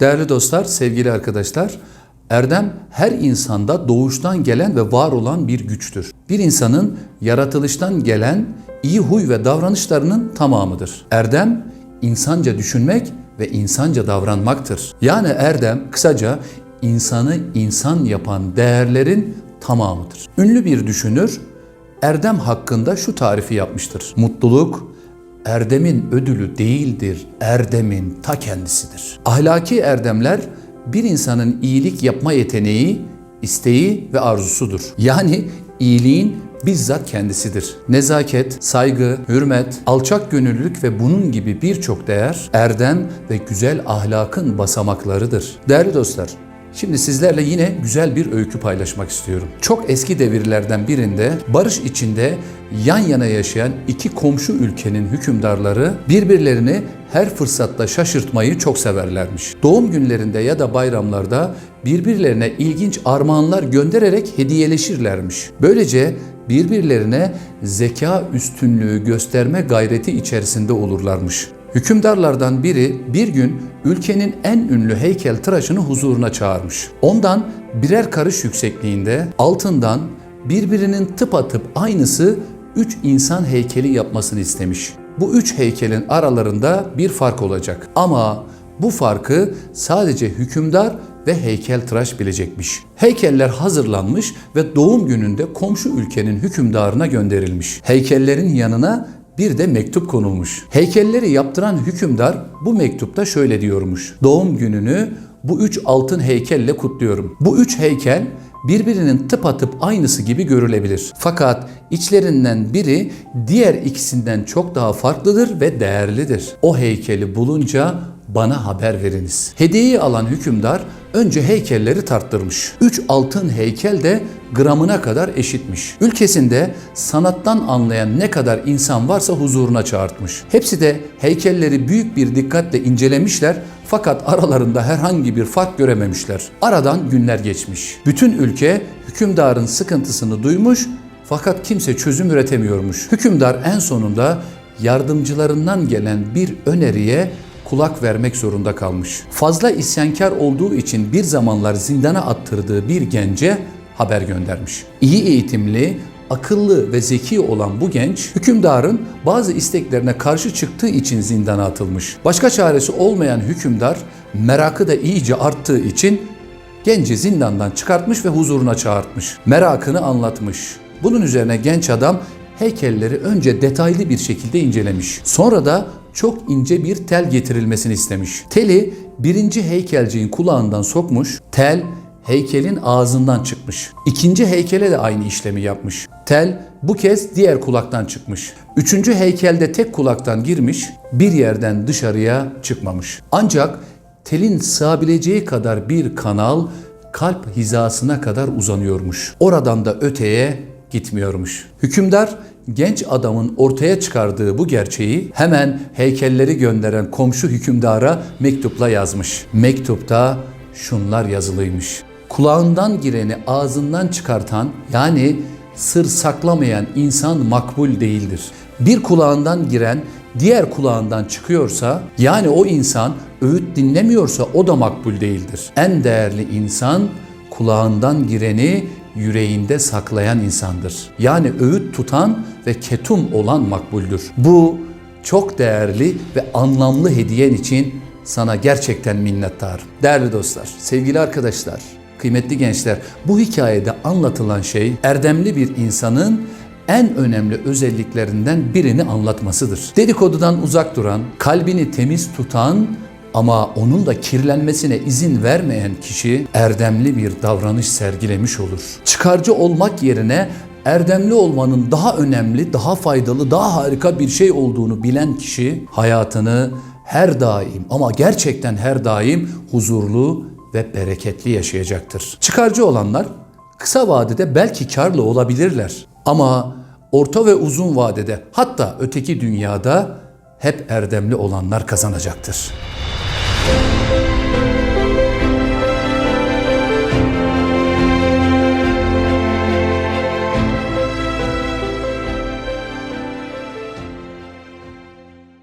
Değerli dostlar, sevgili arkadaşlar, erdem her insanda doğuştan gelen ve var olan bir güçtür. Bir insanın yaratılıştan gelen iyi huy ve davranışlarının tamamıdır. Erdem insanca düşünmek ve insanca davranmaktır. Yani erdem kısaca insanı insan yapan değerlerin tamamıdır. Ünlü bir düşünür erdem hakkında şu tarifi yapmıştır. Mutluluk erdemin ödülü değildir, erdemin ta kendisidir. Ahlaki erdemler bir insanın iyilik yapma yeteneği, isteği ve arzusudur. Yani iyiliğin bizzat kendisidir. Nezaket, saygı, hürmet, alçak gönüllülük ve bunun gibi birçok değer erdem ve güzel ahlakın basamaklarıdır. Değerli dostlar, Şimdi sizlerle yine güzel bir öykü paylaşmak istiyorum. Çok eski devirlerden birinde barış içinde yan yana yaşayan iki komşu ülkenin hükümdarları birbirlerini her fırsatta şaşırtmayı çok severlermiş. Doğum günlerinde ya da bayramlarda birbirlerine ilginç armağanlar göndererek hediyeleşirlermiş. Böylece birbirlerine zeka üstünlüğü gösterme gayreti içerisinde olurlarmış. Hükümdarlardan biri bir gün ülkenin en ünlü heykeltıraşını huzuruna çağırmış. Ondan birer karış yüksekliğinde altından birbirinin tıpatıp aynısı üç insan heykeli yapmasını istemiş. Bu üç heykelin aralarında bir fark olacak. Ama bu farkı sadece hükümdar ve heykeltıraş bilecekmiş. Heykeller hazırlanmış ve doğum gününde komşu ülkenin hükümdarına gönderilmiş. Heykellerin yanına bir de mektup konulmuş. Heykelleri yaptıran hükümdar bu mektupta şöyle diyormuş. Doğum gününü bu üç altın heykelle kutluyorum. Bu üç heykel birbirinin tıpatıp aynısı gibi görülebilir. Fakat içlerinden biri diğer ikisinden çok daha farklıdır ve değerlidir. O heykeli bulunca bana haber veriniz. Hediyeyi alan hükümdar önce heykelleri tarttırmış. Üç altın heykel de gramına kadar eşitmiş. Ülkesinde sanattan anlayan ne kadar insan varsa huzuruna çağırtmış. Hepsi de heykelleri büyük bir dikkatle incelemişler fakat aralarında herhangi bir fark görememişler. Aradan günler geçmiş. Bütün ülke hükümdarın sıkıntısını duymuş fakat kimse çözüm üretemiyormuş. Hükümdar en sonunda yardımcılarından gelen bir öneriye kulak vermek zorunda kalmış. Fazla isyankar olduğu için bir zamanlar zindana attırdığı bir gence haber göndermiş. İyi eğitimli, akıllı ve zeki olan bu genç hükümdarın bazı isteklerine karşı çıktığı için zindana atılmış. Başka çaresi olmayan hükümdar merakı da iyice arttığı için genci zindandan çıkartmış ve huzuruna çağırtmış. Merakını anlatmış. Bunun üzerine genç adam heykelleri önce detaylı bir şekilde incelemiş. Sonra da çok ince bir tel getirilmesini istemiş. Teli birinci heykelciğin kulağından sokmuş, tel heykelin ağzından çıkmış. İkinci heykele de aynı işlemi yapmış. Tel bu kez diğer kulaktan çıkmış. Üçüncü heykelde tek kulaktan girmiş, bir yerden dışarıya çıkmamış. Ancak telin sığabileceği kadar bir kanal kalp hizasına kadar uzanıyormuş. Oradan da öteye gitmiyormuş. Hükümdar genç adamın ortaya çıkardığı bu gerçeği hemen heykelleri gönderen komşu hükümdara mektupla yazmış. Mektupta şunlar yazılıymış. Kulağından gireni ağzından çıkartan yani sır saklamayan insan makbul değildir. Bir kulağından giren diğer kulağından çıkıyorsa yani o insan öğüt dinlemiyorsa o da makbul değildir. En değerli insan kulağından gireni yüreğinde saklayan insandır. Yani öğüt tutan ve ketum olan makbuldür. Bu çok değerli ve anlamlı hediyen için sana gerçekten minnettarım. Değerli dostlar, sevgili arkadaşlar, kıymetli gençler, bu hikayede anlatılan şey erdemli bir insanın en önemli özelliklerinden birini anlatmasıdır. Dedikodudan uzak duran, kalbini temiz tutan ama onun da kirlenmesine izin vermeyen kişi erdemli bir davranış sergilemiş olur. Çıkarcı olmak yerine erdemli olmanın daha önemli, daha faydalı, daha harika bir şey olduğunu bilen kişi hayatını her daim ama gerçekten her daim huzurlu ve bereketli yaşayacaktır. Çıkarcı olanlar kısa vadede belki karlı olabilirler ama orta ve uzun vadede hatta öteki dünyada hep erdemli olanlar kazanacaktır.